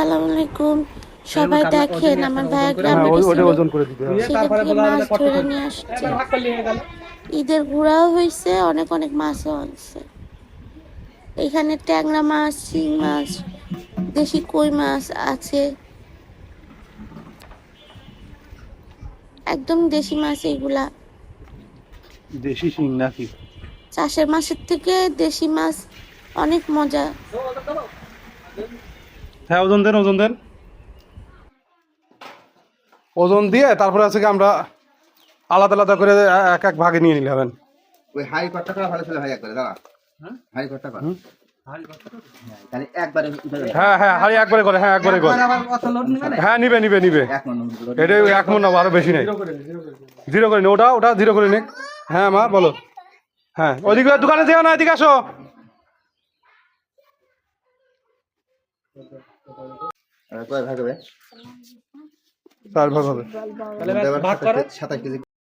আসসালামু আলাইকুম। সবাই দেখেন আমার ভাইয়া গ্রামে সেখান থেকে মাছ ধরে নিয়ে আসছে। ঈদের ঘোরাও হয়েছে অনেক অনেক মাছও আনছে। এখানে ট্যাংরা মাছ শিং মাছ দেশি কই মাছ আছে। একদম দেশি মাছ এগুলা। দেশি শিং নাকি? চাষের মাছের থেকে দেশি মাছ অনেক মজা। হ্যাঁ ওজন দেন ওজন দেন। ওজন দিয়ে তারপরে আছে কি আমরা আলাদা আলাদা করে এক এক ভাগে নিয়ে নিলে হবেন ওই হাই কটটা করা ভালো ছিল ভাই একবারে দাঁড়া। হাই কটটা কর। হ্যাঁ। হ্যাঁ হ্যাঁ হাড়ি একবারে করে হ্যাঁ একবারে করে। হ্যাঁ নিবে নিবে নিবে। এক এটা এক মন না আরও বেশি নেই। জিরো করে নে ওটা ওটা জিরো করে নে। হ্যাঁ মা বলো। হ্যাঁ ওদিকে দোকানে যেও না এদিকে আসো। কয় ভাগ হবে? চার ভাগ হবে। সাতাশ কেজি